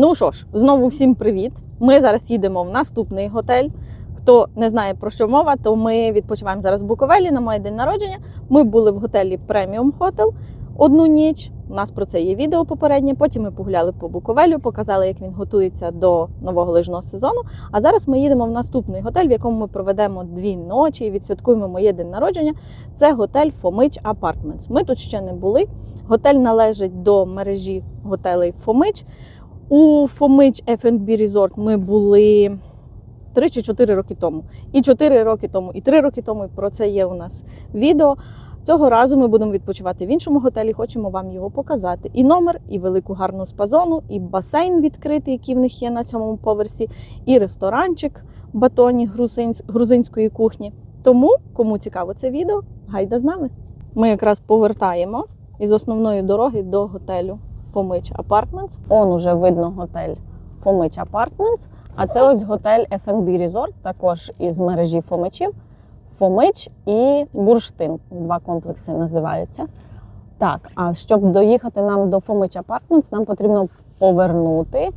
Ну що ж, знову всім привіт. Ми зараз їдемо в наступний готель. Хто не знає про що мова, то ми відпочиваємо зараз в Буковелі на моє день народження. Ми були в готелі Преміум Хотел одну ніч. У нас про це є відео попереднє. Потім ми погуляли по Буковелю, показали, як він готується до нового лижного сезону. А зараз ми їдемо в наступний готель, в якому ми проведемо дві ночі і відсвяткуємо моє день народження. Це готель Фомич Апартментс. Ми тут ще не були. Готель належить до мережі готелей Фомич. У Фомич F&B Resort ми були 3 чи 4 роки тому. І 4 роки тому, і 3 роки тому. І про це є у нас відео. Цього разу ми будемо відпочивати в іншому готелі. Хочемо вам його показати. І номер, і велику гарну спазону, і басейн відкритий, який в них є на сьомому поверсі, і ресторанчик батоні грузинсь- грузинської кухні. Тому, кому цікаво це відео, гайда з нами. Ми якраз повертаємо із основної дороги до готелю Фомич Апартментс. Он уже видно готель Фомич Апартментс. А це ось готель F&B Resort, також із мережі Фомичів. Фомич і Бурштин. Два комплекси називаються. Так, а щоб доїхати нам до Фомич Апартментс, нам потрібно повернути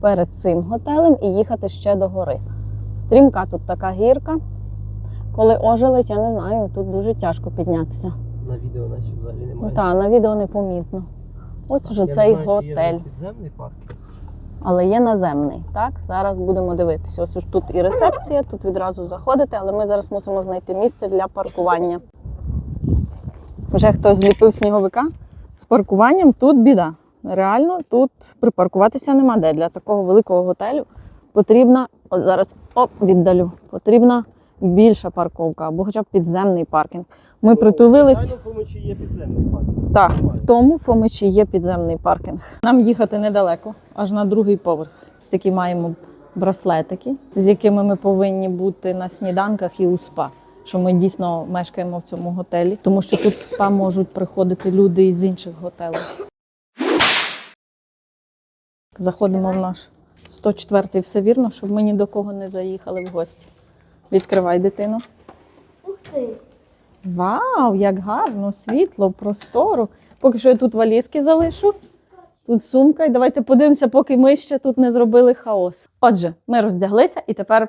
перед цим готелем і їхати ще до гори. Стрімка тут така гірка. Коли ожеледь, я не знаю, тут дуже тяжко піднятися. На відео наче взагалі немає. Так, на відео не помітно. Ось уже Я цей знаю, чи є готель, Підземний парк. але є наземний. Так, зараз будемо дивитися. Ось уж тут і рецепція, тут відразу заходите, але ми зараз мусимо знайти місце для паркування. Вже хтось зліпив сніговика з паркуванням. Тут біда. Реально, тут припаркуватися нема де. Для такого великого готелю потрібна, от зараз оп, віддалю, потрібна більша парковка або хоча б підземний паркінг. Ми притулились. Звичайно, в Фомичі є підземний парк. Так, в тому Фомичі є підземний паркінг. Нам їхати недалеко, аж на другий поверх. Такі маємо браслетики, з якими ми повинні бути на сніданках і у спа. Що ми дійсно мешкаємо в цьому готелі, тому що тут в спа можуть приходити люди із інших готелів. Заходимо в наш 104-й, все вірно, щоб ми ні до кого не заїхали в гості. Відкривай дитину. Ух ти! Вау, як гарно, світло, просторо. Поки що я тут валізки залишу. Тут сумка. І давайте подивимося, поки ми ще тут не зробили хаос. Отже, ми роздяглися і тепер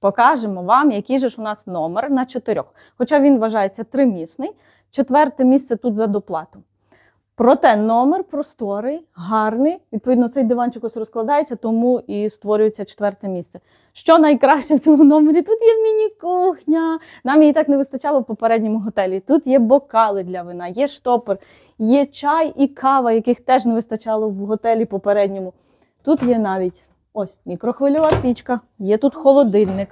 покажемо вам, який же ж у нас номер на чотирьох. Хоча він вважається тримісний, четверте місце тут за доплату. Проте номер просторий, гарний. Відповідно, цей диванчик ось розкладається, тому і створюється четверте місце. Що найкраще в цьому номері? Тут є міні-кухня. Нам її так не вистачало в попередньому готелі. Тут є бокали для вина, є штопор, є чай і кава, яких теж не вистачало в готелі попередньому. Тут є навіть ось мікрохвильова пічка, є тут холодильник.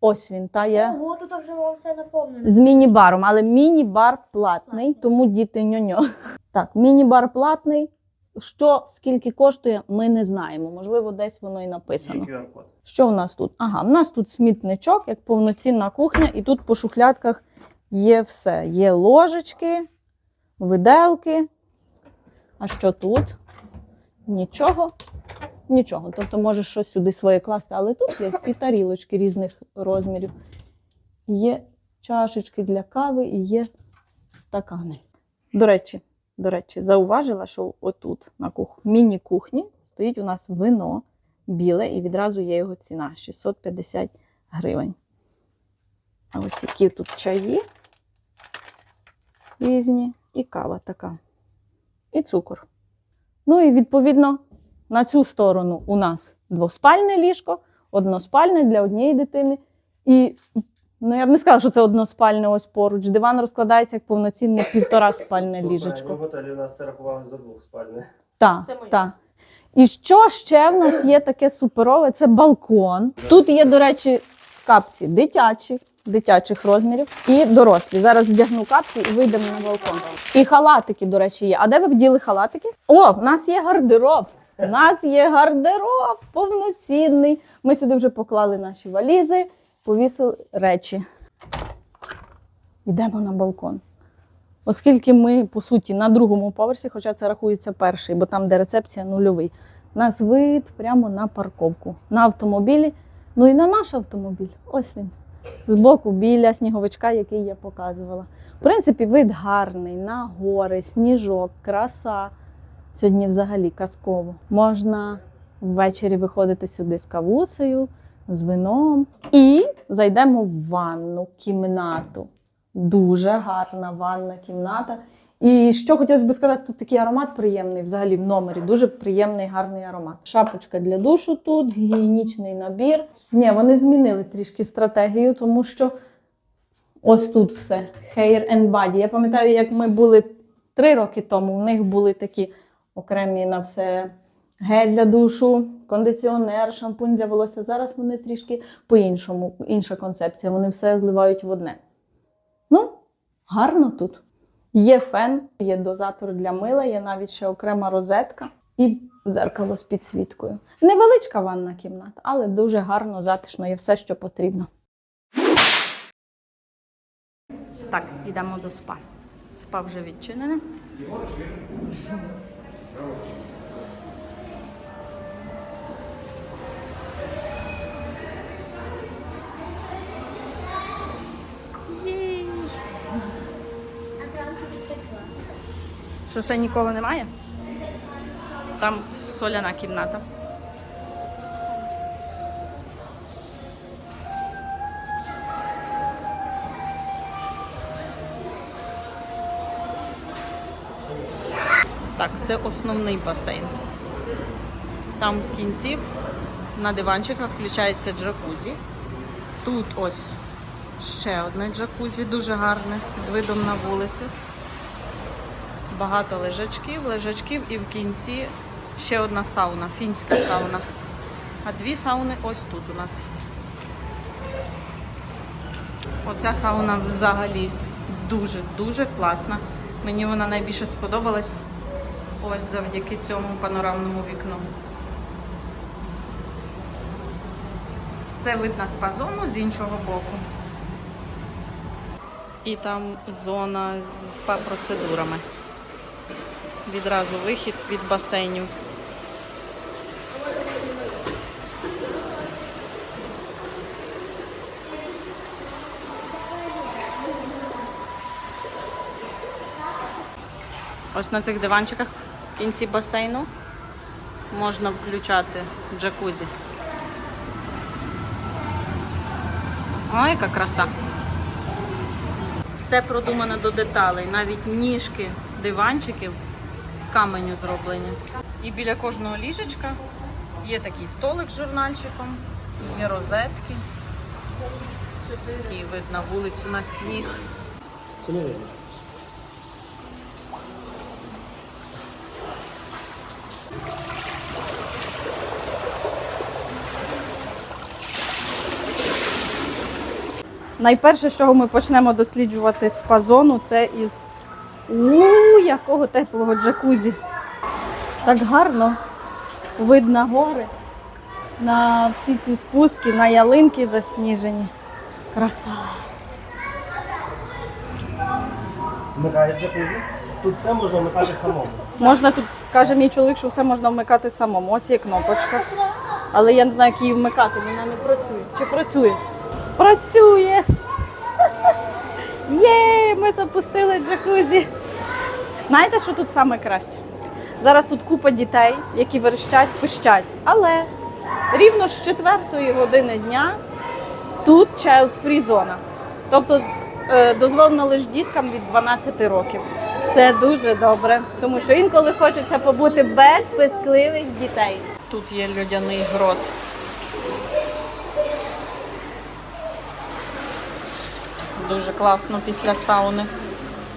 Ось він та є Ого, тут вже все наповнено. з міні-баром, але міні-бар платний, тому діти ньо-ньо. Так, міні-бар платний. Що скільки коштує, ми не знаємо. Можливо, десь воно і написано. Що у нас тут? Ага, в нас тут смітничок, як повноцінна кухня, і тут по шухлядках є все. Є ложечки, виделки. А що тут? Нічого. Нічого. Тобто можеш щось сюди своє класти, але тут є всі тарілочки різних розмірів. Є чашечки для кави і є стакани. До речі, до речі, зауважила, що отут на кух... міні-кухні стоїть у нас вино біле, і відразу є його ціна 650 гривень. А ось які тут чаї різні, і кава така, і цукор. Ну і відповідно на цю сторону у нас двоспальне ліжко, односпальне для однієї дитини. І ну я б не сказала, що це односпальне ось поруч. Диван розкладається як повноцінне півтораспальне В ліжечко. готелі у нас це рахували за двох спальне. Так, Це моє. так. І що ще в нас є таке суперове? Це балкон. Тут є, до речі, капці дитячі, дитячих розмірів і дорослі. Зараз вдягну капці і вийдемо на балкон. І халатики, до речі, є. А де ви вділи халатики? О, в нас є гардероб. У нас є гардероб повноцінний. Ми сюди вже поклали наші валізи, повісили речі. Йдемо на балкон. Оскільки ми, по суті, на другому поверсі, хоча це рахується перший, бо там, де рецепція нульовий, нас вид прямо на парковку, на автомобілі, ну і на наш автомобіль. Ось він. Збоку біля сніговичка, який я показувала. В принципі, вид гарний, на гори, сніжок, краса. Сьогодні взагалі казково. Можна Ввечері виходити сюди з кавусею, з вином. І зайдемо в ванну кімнату. Дуже гарна ванна кімната. І що хотілося би сказати, тут такий аромат приємний взагалі в номері. Дуже приємний, гарний аромат. Шапочка для душу тут, гігієнічний набір. Ні, вони змінили трішки стратегію, тому що ось тут все. Hair and body. Я пам'ятаю, як ми були три роки тому, у них були такі окремі на все гель для душу, кондиціонер, шампунь для волосся. Зараз вони трішки по-іншому, інша концепція. Вони все зливають в одне. Ну, гарно тут. Є фен, є дозатор для мила, є навіть ще окрема розетка і дзеркало з підсвіткою. Невеличка ванна кімната, але дуже гарно, затишно, є все, що потрібно. Так, йдемо до спа. Спа вже відчинене. Що ще нікого немає? Там соляна кімната. Так, це основний басейн. Там в кінці на диванчиках включається джакузі. Тут ось ще одне джакузі, дуже гарне, з видом на вулицю. Багато лежачків, лежачків і в кінці ще одна сауна, фінська сауна. А дві сауни ось тут у нас. Оця сауна взагалі дуже-дуже класна. Мені вона найбільше сподобалась ось завдяки цьому панорамному вікну. Це вид на спа-зону з іншого боку. І там зона з спа-процедурами. Відразу вихід від басейнів. Ось на цих диванчиках в кінці басейну можна включати джакузі. Ой, яка краса. Все продумано до деталей, навіть ніжки диванчиків з каменю зроблені. І біля кожного ліжечка є такий столик з журнальчиком, є розетки. Такий вид на вулицю на сніг. Найперше, з чого ми почнемо досліджувати спа-зону, це із у якого теплого джакузі. Так гарно видно гори на всі ці спуски, на ялинки засніжені. Краса. Вмикаєш джакузі. Тут все можна вмикати самому. Можна тут, каже мій чоловік, що все можна вмикати самому. Ось є кнопочка. Але я не знаю, як її вмикати, вона не працює. Чи працює? Працює! Є, ми запустили джакузі. Знаєте, що тут саме краще? Зараз тут купа дітей, які верещать, пищать. Але рівно з 4 години дня тут child-free зона. Тобто е, дозволено лише діткам від 12 років. Це дуже добре, тому що інколи хочеться побути без пискливих дітей. Тут є льодяний грот. Дуже класно після сауни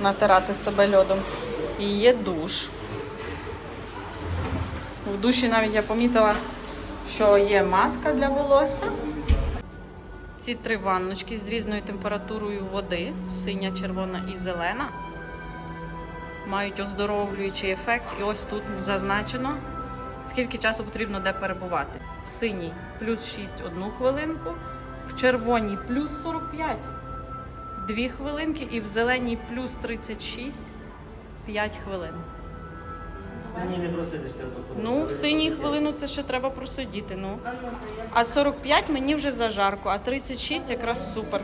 натирати себе льодом. І є душ. В душі навіть я помітила, що є маска для волосся. Ці три ванночки з різною температурою води, синя, червона і зелена, мають оздоровлюючий ефект. І ось тут зазначено, скільки часу потрібно де перебувати. В синій плюс 6 одну хвилинку, в червоній плюс 45 2 хвилинки і в зеленій плюс 36 5 хвилин. В синій не просидиш треба. Ну, в синій хвилину це ще треба просидіти. Ну. А 45 мені вже зажарко, а 36 якраз супер.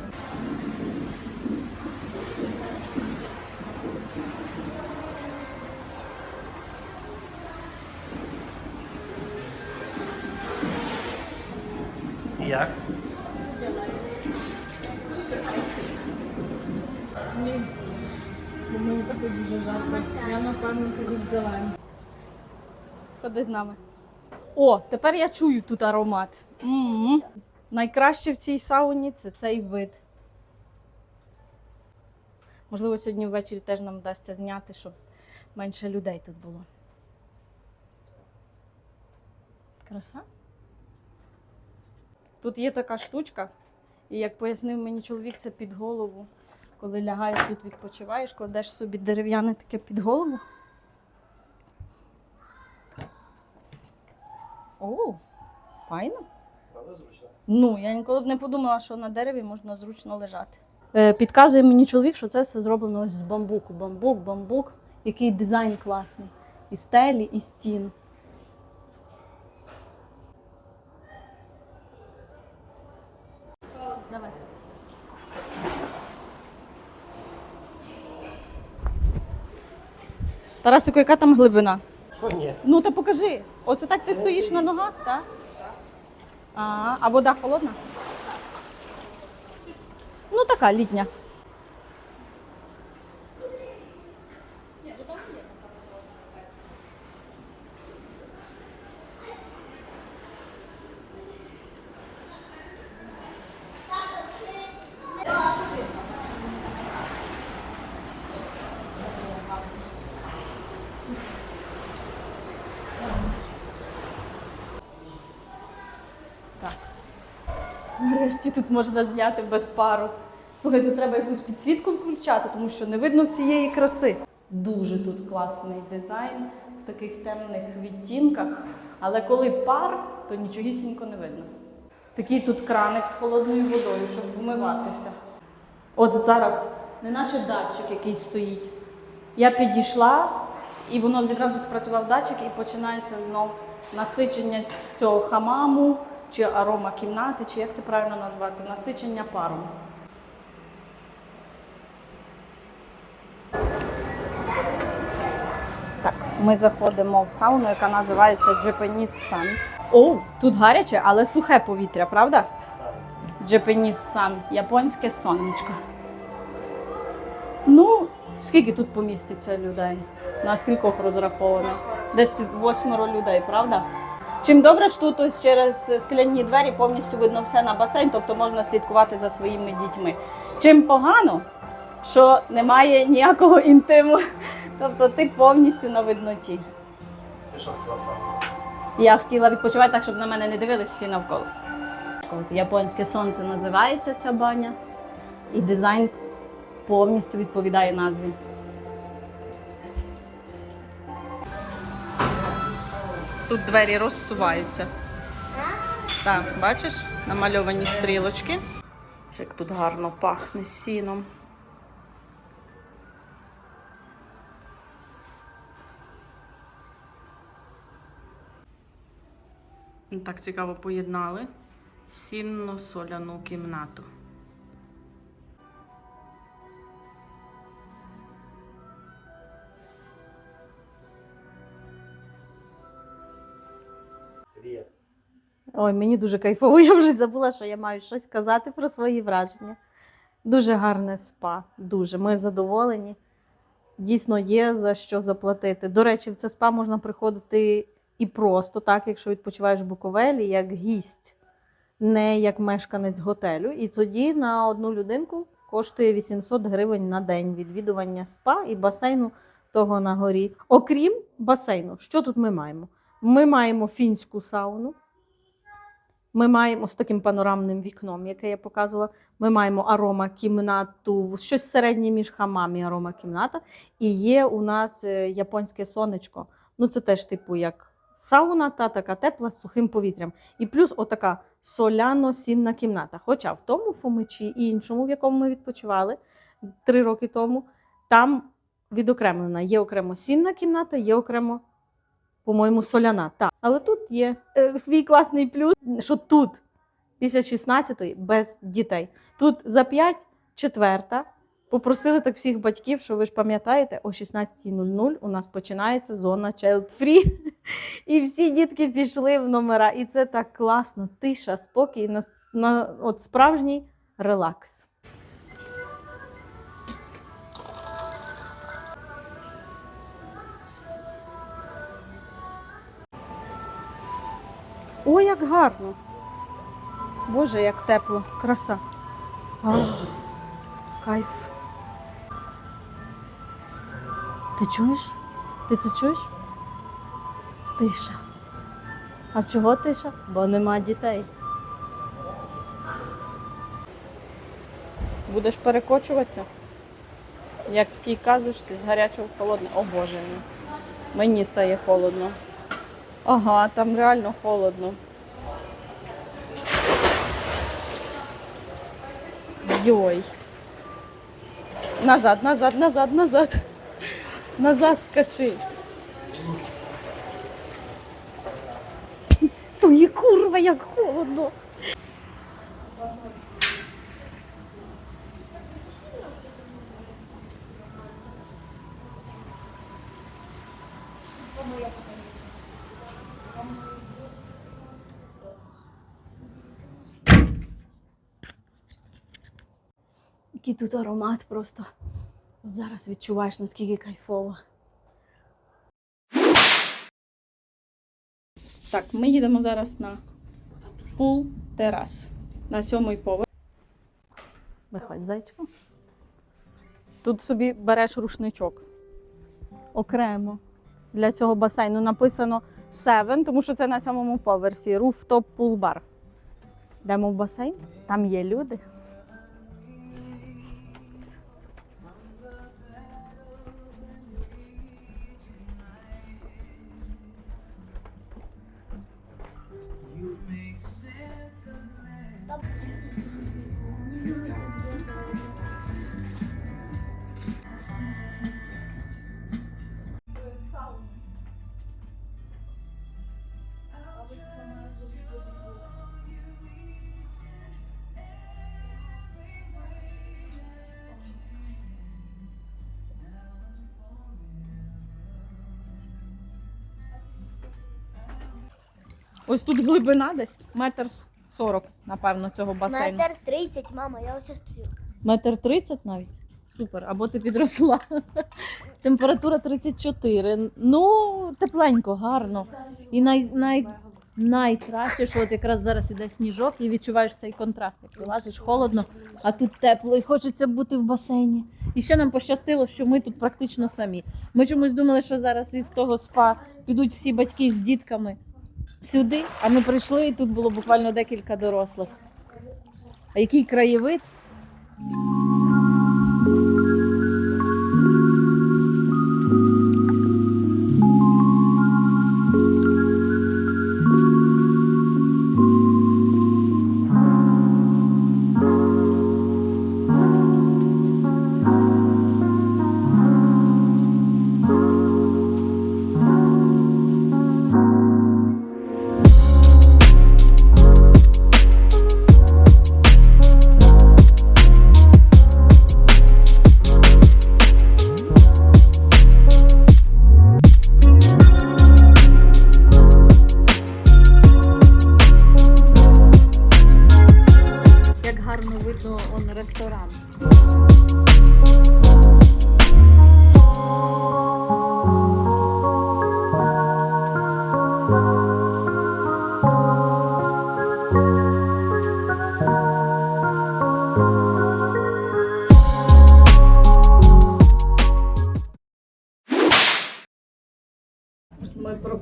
Ходи з нами. О, тепер я чую тут аромат. м Найкраще в цій сауні це цей вид. Можливо, сьогодні ввечері теж нам вдасться зняти, щоб менше людей тут було. Краса. Тут є така штучка, і як пояснив мені чоловік, це під голову. Коли лягаєш тут відпочиваєш, кладеш собі дерев'яне таке під голову. О, файно. Правда зручно? Ну, я ніколи б не подумала, що на дереві можна зручно лежати. Е, підказує мені чоловік, що це все зроблено ось з бамбуку. Бамбук, бамбук. Який дизайн класний. І стелі, і стін. Давай. Тарасику, яка там глибина? Що ні? Ну, та покажи. Оце так ти стоїш на ногах, так? А, а вода холодна? Ну, така літня. Так. Нарешті тут можна зняти без пару. Слухай, тут треба якусь підсвітку включати, тому що не видно всієї краси. Дуже тут класний дизайн в таких темних відтінках. Але коли пар, то нічогісінько не видно. Такий тут краник з холодною водою, щоб вмиватися. От зараз, неначе датчик якийсь стоїть. Я підійшла, і воно відразу спрацював датчик, і починається знов насичення цього хамаму, чи арома кімнати, чи як це правильно назвати, насичення паром. Так, ми заходимо в сауну, яка називається Japanese Sun. О, тут гаряче, але сухе повітря, правда? Japanese Sun, японське сонечко. Ну, скільки тут поміститься людей? На скількох розраховано? Десь восьмеро людей, правда? Чим добре ж тут ось через скляні двері повністю видно все на басейн, тобто можна слідкувати за своїми дітьми. Чим погано, що немає ніякого інтиму, тобто ти повністю на видноті. Ти що хотіла сам? Я хотіла відпочивати так, щоб на мене не дивились всі навколо. Японське сонце називається ця баня, і дизайн повністю відповідає назві. Тут двері розсуваються. Так, бачиш, намальовані стрілочки. Як тут гарно пахне сіном. Так цікаво поєднали сінно-соляну кімнату. Ой, мені дуже кайфово. Я вже забула, що я маю щось казати про свої враження. Дуже гарне спа. Дуже. Ми задоволені. Дійсно, є за що заплатити. До речі, в це спа можна приходити і просто, так, якщо відпочиваєш в Буковелі, як гість, не як мешканець готелю. І тоді на одну людинку коштує 800 гривень на день відвідування спа і басейну того на горі. Окрім басейну, що тут ми маємо? Ми маємо фінську сауну. Ми маємо з таким панорамним вікном, яке я показувала. Ми маємо арома кімнату, щось середнє між хамам і арома кімната. І є у нас е, японське сонечко. Ну, це теж, типу, як сауна, та така тепла з сухим повітрям. І плюс отака соляно-сінна кімната. Хоча в тому Фомичі і іншому, в якому ми відпочивали три роки тому, там відокремлена. Є окремо сінна кімната, є окремо по-моєму, соляна. Так. Але тут є е, свій класний плюс, що тут після 16-ї без дітей. Тут за 5 четверта. Попросили так всіх батьків, що ви ж пам'ятаєте, о 16.00 у нас починається зона Child Free. І всі дітки пішли в номера. І це так класно. Тиша, спокій. Нас на от справжній релакс. Ой, як гарно. Боже, як тепло, краса. А, кайф. Ти чуєш? Ти це чуєш? Тиша. А чого тиша? Бо нема дітей. Будеш перекочуватися? Як в тій з гарячого в холодне. О Боже. Мені стає холодно. Ага, там реально холодно. Йой. Назад, назад, назад, назад. Назад скачи. Тої курва, як холодно. Який тут аромат просто. От зараз відчуваєш, наскільки кайфово. Так, ми їдемо зараз на пул терас. На сьомий поверх. Виходь, зайчко. Тут собі береш рушничок. Окремо. Для цього басейну написано 7, тому що це на сьомому поверсі. Rooftop Pool Bar. Йдемо в басейн, там є люди. Ось тут глибина десь метр сорок, напевно, цього басейну. Метр тридцять, мама, я ось стою. Метр тридцять навіть. Супер, або ти підросла. Температура 34. Ну, тепленько, гарно. І най, най, найкраще, що от якраз зараз іде сніжок і відчуваєш цей контраст. Як вилазиш холодно, а тут тепло і хочеться бути в басейні. І ще нам пощастило, що ми тут практично самі. Ми чомусь думали, що зараз із того спа підуть всі батьки з дітками сюди, а ми прийшли, і тут було буквально декілька дорослих. А який краєвид?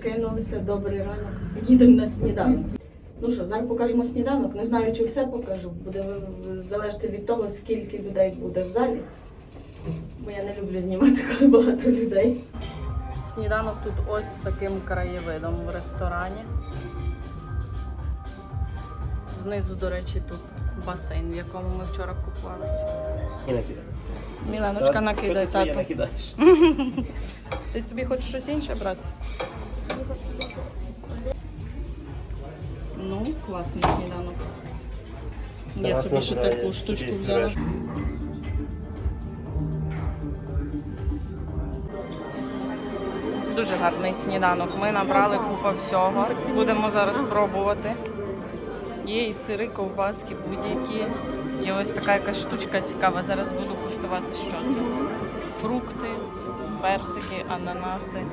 Прокинулися, добрий ранок. Їдемо на сніданок. Ну що, зараз покажемо сніданок. Не знаю, чи все покажу. Буде залежати від того, скільки людей буде в залі. Бо я не люблю знімати, коли багато людей. Сніданок тут ось з таким краєвидом в ресторані. Знизу, до речі, тут басейн, в якому ми вчора купалися. Міланочка, накидаєш? Ти собі хочеш щось інше брати? Класний сніданок. Я собі ще таку штучку взяла. Дуже гарний сніданок. Ми набрали купа всього. Будемо зараз пробувати. Є і сири, ковбаски, будь-які. Є ось така якась штучка цікава. Зараз буду куштувати, що це. Фрукти, персики, ананаси.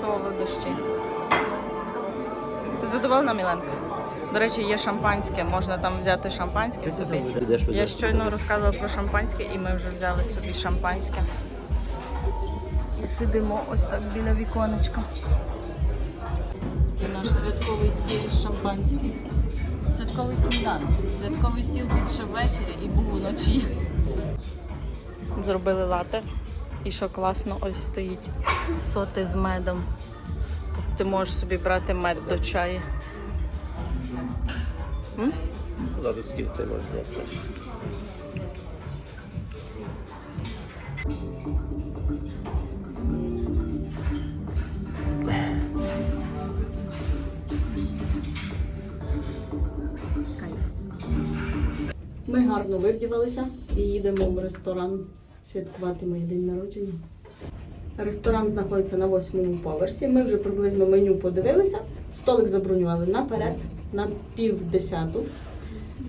Солодощі. Задоволена, Міленка? До речі, є шампанське, можна там взяти шампанське собі. Я щойно розказувала про шампанське і ми вже взяли собі шампанське. І сидимо ось так біля віконечка. Це наш святковий стіл з шампанським. Святковий сніданок. Святковий стіл більше ввечері і був уночі. Зробили лате. І що класно, ось стоїть соти з медом. Ти можеш собі брати мед до чаю. М? Зараз скільки це можна. Ми гарно вивдівалися і їдемо в ресторан святкувати моє день народження. Ресторан знаходиться на восьмому поверсі. Ми вже приблизно меню подивилися. Столик забронювали наперед, на пів десяту.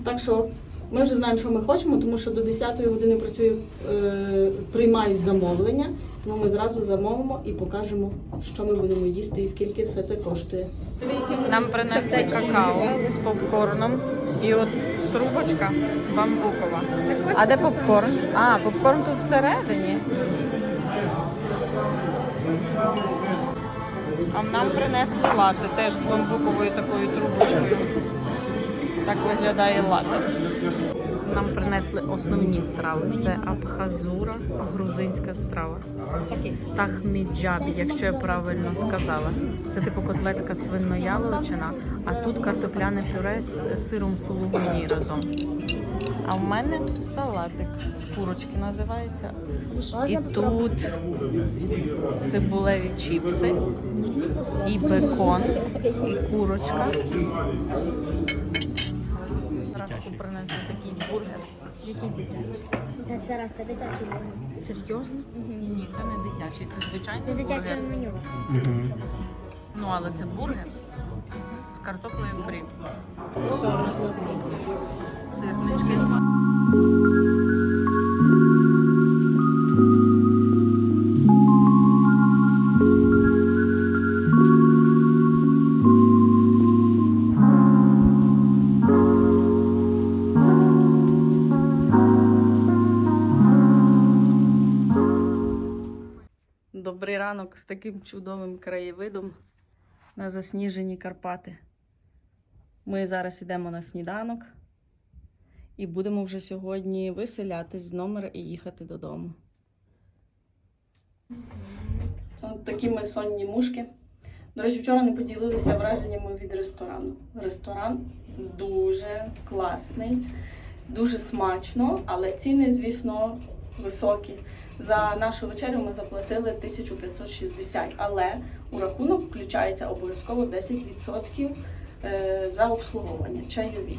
Так що ми вже знаємо, що ми хочемо, тому що до 10-ї години працює, е, приймають замовлення. Тому ми зразу замовимо і покажемо, що ми будемо їсти і скільки все це коштує. Нам принесли какао з попкорном і от трубочка бамбукова. А де попкорн? А, попкорн тут всередині. А нам принесли лати теж з бамбуковою такою трубочкою. Так виглядає лати. Нам принесли основні страви. Це абхазура, грузинська страва. Стахміджабі, якщо я правильно сказала. Це типу котлетка свинояловичина, а тут картопляне пюре з сиром сулугуні разом. А в мене салатик з курочки називається. І тут цибулеві чіпси, і бекон, і курочка. Зразу принесли такий бургер. Який дитячий? Та Тарас, це дитячий меню. Серйозно? Ні, це не дитячий, це звичайний Це дитяче бургер. меню. Ну, але це бургер з картоплею фрі. Добрий ранок з таким чудовим краєвидом на засніжені Карпати. Ми зараз йдемо на сніданок і будемо вже сьогодні виселятись з номера і їхати додому. От такі ми сонні мушки. До речі, вчора не поділилися враженнями від ресторану. Ресторан дуже класний, дуже смачно, але ціни, звісно, високі. За нашу вечерю ми заплатили 1560, але у рахунок включається обов'язково 10% е, за обслуговування, чайові.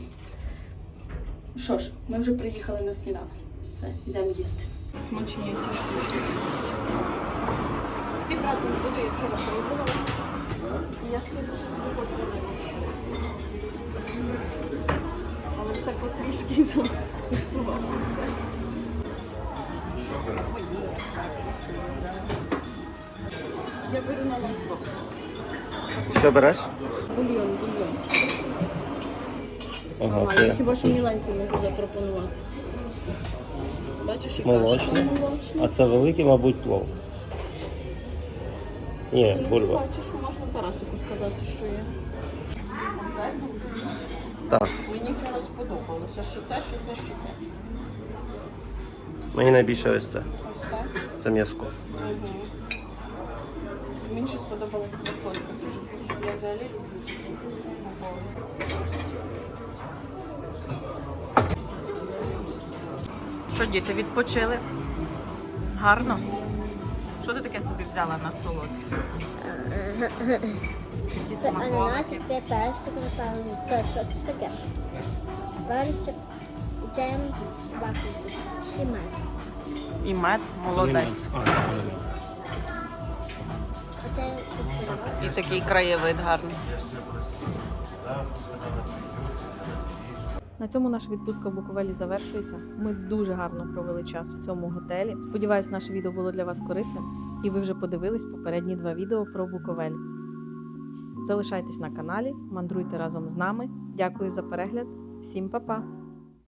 Що ж, ми вже приїхали на сніданок. Все, йдемо їсти. Смачні ці штуки. Ці брати не буду, я вчора пробувала. Я собі дуже не хочу. Але все потрішки вже скуштувала. Я беру на ласток. Що береш? Бульйон, бульйон. Ага, А, я це хіба що міланці можу запропонувати. Бачиш, яка Молочне. молочне. А це великий, мабуть, плов. Ні, бульба. Бачиш, можна Тарасику сказати, що є. Оце Так. мені вчора сподобалося, що це, що це, що це. Мені найбільше ось це. Ось це. Це м'яско. Угу. Мені ще сподобалась що Я взагалі люблю такі. Що, діти, відпочили? Гарно? Що ти таке собі взяла на солодке? Такі Це ананас, смаколики. це персик, напевно. То що це таке? Персик, джем, вафельки і мед. І мед, молодець. Оце щось таке. І такий краєвид гарний. На цьому наша відпустка в Буковелі завершується. Ми дуже гарно провели час в цьому готелі. Сподіваюсь, наше відео було для вас корисним, і ви вже подивились попередні два відео про Буковель. Залишайтесь на каналі, мандруйте разом з нами. Дякую за перегляд. Всім па-па!